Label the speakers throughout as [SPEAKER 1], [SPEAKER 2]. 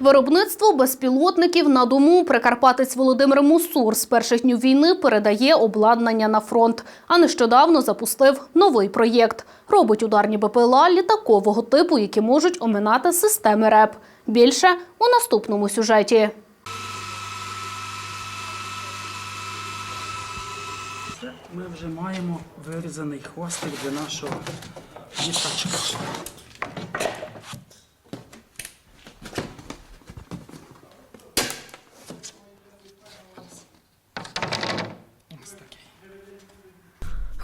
[SPEAKER 1] Виробництво безпілотників на дому прикарпатець Володимир Мусур з перших днів війни передає обладнання на фронт. А нещодавно запустив новий проєкт. Робить ударні БПЛА літакового типу, які можуть оминати системи РЕП. Більше у наступному сюжеті.
[SPEAKER 2] Ми вже маємо вирізаний хвостик для нашого літачка.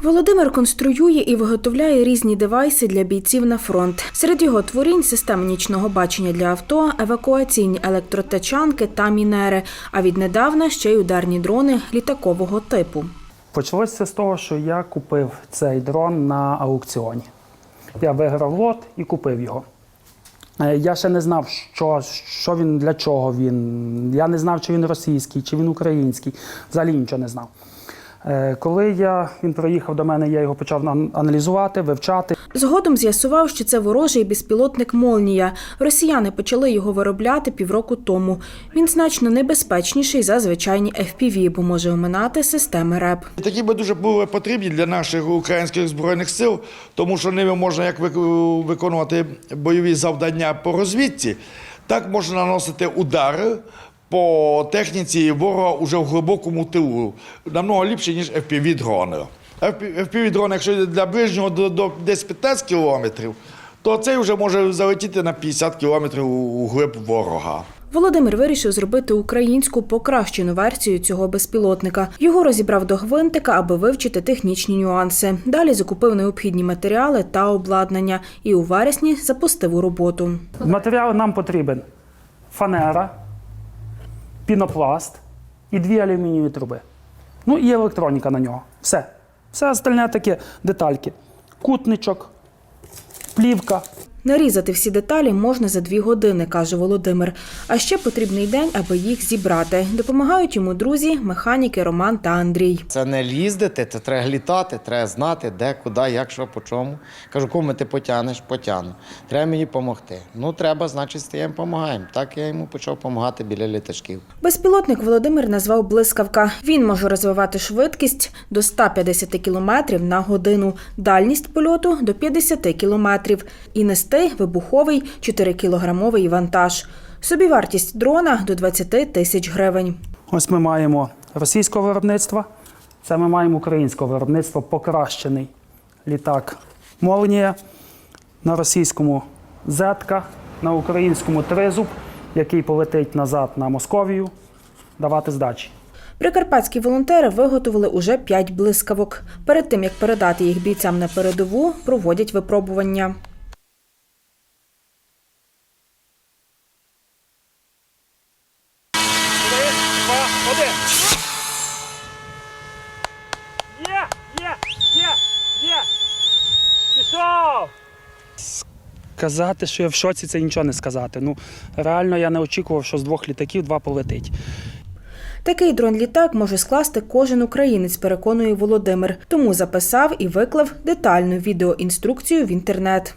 [SPEAKER 3] Володимир конструює і виготовляє різні девайси для бійців на фронт. Серед його творінь системи нічного бачення для авто, евакуаційні електротачанки та мінери. А віднедавна ще й ударні дрони літакового типу.
[SPEAKER 2] Почалося з того, що я купив цей дрон на аукціоні. Я виграв лот і купив його. Е, Я ще не знав, що, що він, для чого він. Я не знав, чи він російський, чи він український. Взагалі нічого не знав. Е, Коли я, він приїхав до мене, я його почав ан- аналізувати, вивчати.
[SPEAKER 3] Згодом з'ясував, що це ворожий безпілотник Молнія. Росіяни почали його виробляти півроку тому. Він значно небезпечніший за звичайні FPV, бо може оминати системи РЕП.
[SPEAKER 4] Такі би дуже були потрібні для наших українських збройних сил, тому що ними можна як виконувати бойові завдання по розвідці, так можна наносити удари по техніці ворога уже в глибокому тилу, намного ліпше, ніж FPV-дрони. FPV-дрон, якщо для ближнього до, до десь 15 кілометрів, то цей вже може залетіти на 50 кілометрів у глиб ворога.
[SPEAKER 3] Володимир вирішив зробити українську покращену версію цього безпілотника. Його розібрав до гвинтика, аби вивчити технічні нюанси. Далі закупив необхідні матеріали та обладнання і у вересні запустив у роботу.
[SPEAKER 2] Матеріал нам потрібен фанера, пінопласт і дві алюмінієві труби. Ну і електроніка на нього. Все. Все остальне таке детальки. Кутничок, плівка.
[SPEAKER 3] Нарізати всі деталі можна за дві години, каже Володимир. А ще потрібний день, аби їх зібрати. Допомагають йому друзі, механіки Роман та Андрій.
[SPEAKER 5] Це не їздити, це треба літати, треба знати, де, куди, як, що, по чому. Кажу, кому ти потягнеш, потягну. Треба мені допомогти. Ну, треба, значить, стаємо, допомагаємо. Так я йому почав допомагати біля літачків.
[SPEAKER 3] Безпілотник Володимир назвав блискавка. Він може розвивати швидкість до 150 км на годину, дальність польоту до 50 км і нести вибуховий 4-кілограмовий вантаж. Собівартість дрона до 20 тисяч гривень.
[SPEAKER 2] Ось ми маємо російського виробництва. Це ми маємо українського виробництва покращений літак Молнія. На російському зетка, на українському тризуб, який полетить назад на Московію, давати здачі.
[SPEAKER 3] Прикарпатські волонтери виготовили уже 5 блискавок. Перед тим як передати їх бійцям на передову, проводять випробування.
[SPEAKER 2] Казати, що я в шоці, це нічого не сказати. Ну реально я не очікував, що з двох літаків два полетить.
[SPEAKER 3] Такий дрон-літак може скласти кожен українець, переконує Володимир. Тому записав і виклав детальну відеоінструкцію в інтернет.